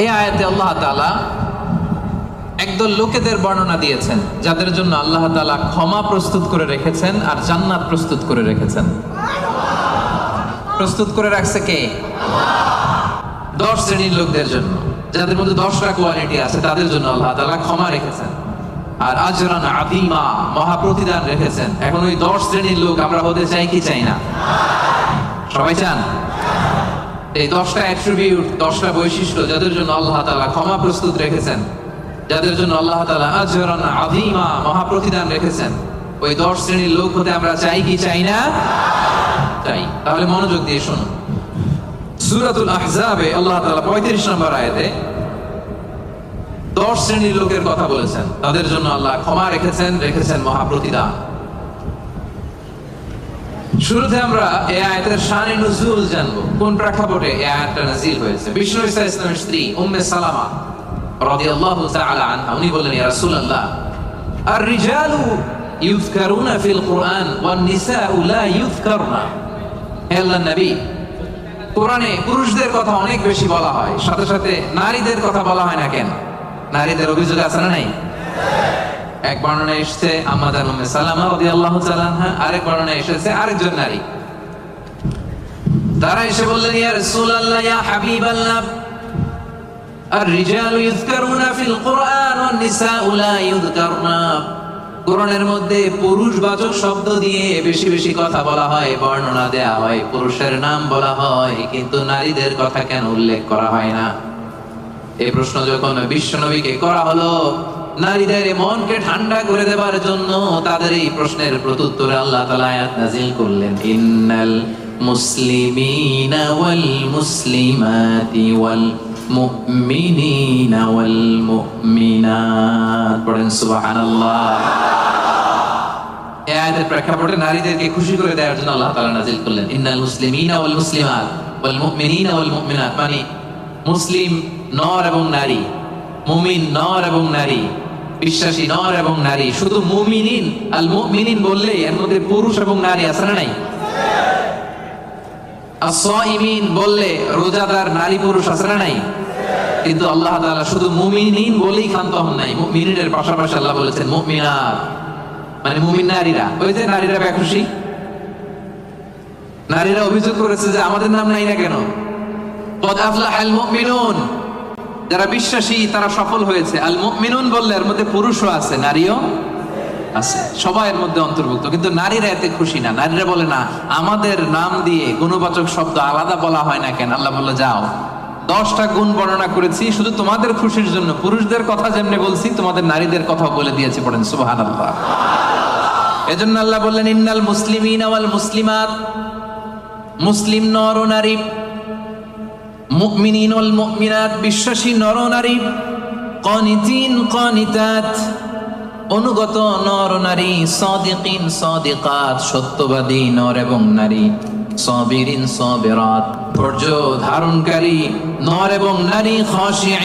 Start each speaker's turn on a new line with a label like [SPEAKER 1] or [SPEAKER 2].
[SPEAKER 1] এই আয়াতে আল্লাহ তাআলা একদল লোকেদের বর্ণনা দিয়েছেন, যাদের জন্য আল্লাহ তাআলা ক্ষমা প্রস্তুত করে রেখেছেন আর জান্নাত প্রস্তুত করে রেখেছেন। প্রস্তুত করে রাখছে কে? দশ শ্রেণির লোকদের জন্য। যাদের মধ্যে দশটা কোয়ালিটি আছে, তাদের জন্য আল্লাহ তাআলা ক্ষমা রেখেছেন। আর আজরান আদিমা মহা প্রতিদান রেখেছেন। এখন ওই দশ শ্রেণির লোক আমরা হতে চাই কি চাই না? সবাই চান? এই দশটা অ্যাট্রিবিউট দশটা বৈশিষ্ট্য যাদের জন্য আল্লাহ তাআলা ক্ষমা প্রস্তুত রেখেছেন, যাদের জন্য আল্লাহ তাআলা আজরান আদিমা মহা প্রতিদান রেখেছেন, ওই দশ শ্রেণির লোক হতে আমরা চাই কি চাই না? চাই। তাহলে মনোযোগ দিয়ে শুনুন। সূরাতুল আহজাবে আল্লাহ তাআলা 35 নম্বর আয়াতে দশ শ্রেণির লোকের কথা বলেছেন, তাদের জন্য আল্লাহ ক্ষমা রেখেছেন রেখেছেন মহা প্রতিদান শুরুতে আমরা এই আয়াতের শানে নুজুল জানব। কোন প্রেক্ষাপটে এই আয়াতটা নাজিল হয়েছে? বিষ্ণু ইসা ইসলামের স্ত্রী উম্মে সালামা রাদিয়াল্লাহু তাআলা আনহা, উনি বললেন, ইয়া রাসূলুল্লাহ আর রিজালু ইউযকারুনা ফিল কুরআন ওয়ান নিসাউ লা ইউযকারনা। হে আল্লাহর নবী, কোরআনে পুরুষদের কথা অনেক বেশি বলা হয়, সাথে সাথে নারীদের কথা বলা হয় না কেন? নারীদের অভিযোগ আছে না নাই? এক বর্ণনা এসেছে আমাদের উম্মে সালামা রাদিয়াল্লাহু তাআলা আনহা আরেক বর্ণনা এসেছে আরেকজন নারী তারা এসে বললেন ইয়া রাসূলুল্লাহ ইয়া হাবিবাল্লাহ الرجال يذكرون في القرآن والنساء لا يذكرن কোরআনের মধ্যে পুরুষবাচক শব্দ দিয়ে বেশি বেশি কথা বলা হয় বর্ণনা দেয়া হয় পুরুষের নাম বলা হয় কিন্তু নারীদের কথা কেন উল্লেখ করা হয় না এই প্রশ্ন যখন বিশ্বনবীকে করা হলো নারীদের মনকে ঠান্ডা করে দেবার জন্য তাদের এই প্রশ্নের প্রত্যুত্তরে আল্লাহ তাআলা আয়াত নাজিল করলেন, ইন্নাল মুসলিমিনা ওয়াল মুসলিমাতি ওয়াল মুমিনিনা ওয়াল মুমিনাত। পড়েন, সুবহানাল্লাহ। আয়াতের প্রেক্ষাপটে নারীদেরকে খুশি করে দেওয়ার জন্য আল্লাহ তাআলা নাজিল করলেন, ইন্নাল মুসলিমিনা ওয়াল মুসলিমাত ওয়াল মুমিনিনা ওয়াল মুমিনাত। মানে মুসলিম, নর এবং নারী। মুমিন নর এবং নারী, বিশ্বাসী নর এবং নারী, শুধু মুমিনিন, আল মুমিনিন বললে এর মধ্যে পুরুষ এবং নারী আছে না নাই? আসইমিন বললে রোজাদার নারী পুরুষ আছে না নাই? কিন্তু আল্লাহ তাআলা শুধু মুমিনিন বলেই ক্ষান্ত হন নাই। মুমিনের পাশাপাশি আল্লাহ বলেছেন, মুমিনাত। মানে মুমিন নারীরা। ওই যে নারীরা বেখুশি নারীরা অভিযোগ করেছে যে আমাদের নাম নাই না কেন? কদ আফলাহাল মুমিনুন। যারা বিশ্বাসী, তারা সফল হয়েছে। আল মিনুন বললে এর মধ্যে পুরুষও আছে, নারীও আছে। সবাই এর মধ্যে অন্তর্ভুক্ত। কিন্তু নারীরা এতে খুশি না। নারীরা বলে, না, আমাদের নাম দিয়ে গুণবাচক শব্দ আলাদা বলা হয় না কেন? আল্লাহ বলল, যাও। দশটা গুণ বর্ণনা করেছি, শুধু তোমাদের খুশির জন্য। পুরুষদের কথা যেমনি বলছি, তোমাদের নারীদের কথা বলে দিয়েছি। পড়েন সুবাহ আল্লাহ এজন্য আল্লাহ বললেন, ইন্নাল মুসলিমিন ওয়াল মুসলিমাত, মুসলিম নর ও নারী মুমিনিন ওয়াল মুমিনাত, বিশ্বাসী নর ও নারী, কনিতিন কনিতাত, অনুগত নর নারী, সদিকিন সদিকাত, সত্যবাদী নর এবং নারী, সাবিরিন সবেরাত, ধৈর্য ধারণকারী নর এবং নারী খাশিঈন